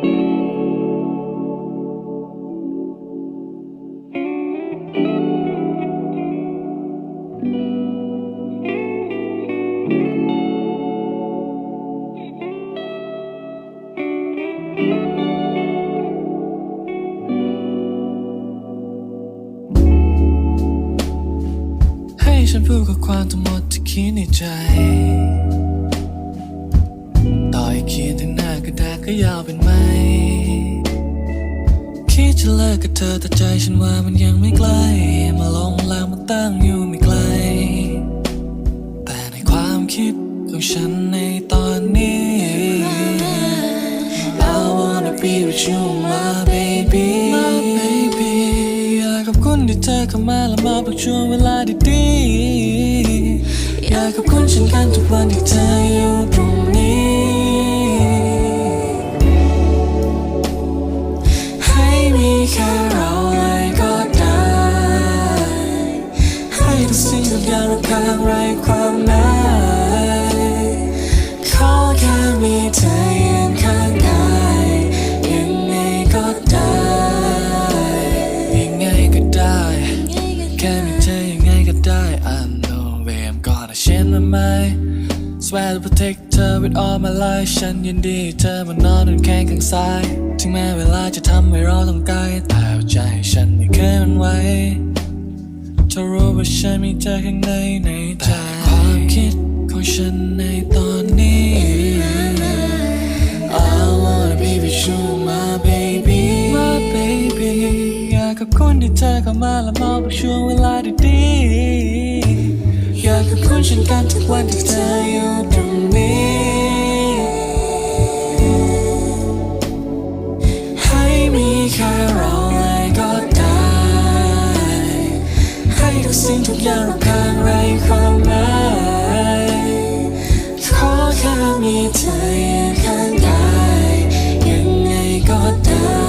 ให้ฉันพูดกับความทั้งหมดที่คิดในใจ ก็ยาวเป็นไหมคิดจะเลิกกับเธอแต่ใจฉันว่ามันยังไม่ใกล้มาลงแล้วมันตั้งอยู่ไม่ไกล แต่ในความคิดของฉันในตอนนี้ I wanna be with you my baby my baby อยากขอบคุณที่เธอเข้ามาและมอบทุกช่วงเวลาดีๆอยากขอบคุณฉันกันทุกวันที่เธออยู่ แค่เราเลยก็ได้ ให้ทุกสิ่งทุกอย่างเราข้างไรความหมายขอแค่มีเธอยืนข้างกายยังไงก็ได้ยังไงก็ได้ แค่มี Swear to protect เธอ with all my life ฉันยินดีเธอมานอนบนแข้งข้างซ้าย ถึงแม้เวลาจะทำให้เราต้องไกลแต่หัวใจฉันไม่เคยมันไหวเธอรู้ว่าฉันมีเธอข้างในในใจ ความคิดของฉันในตอนนี้ I wanna be with you my baby my baby อยากขอบคุณที่เธอเข้ามาและมอบช่วงเวลาดีๆ ยากขอบคุณฉันกันทุกวันที่เธออยู่ตรงนี้ ให้มีแค่เราเลยก็ได้ ให้ทุกสิ่งทุกอย่างเราข้างไรความหมายขอแค่มีเธออยู่ข้างกายยังไงก็ได้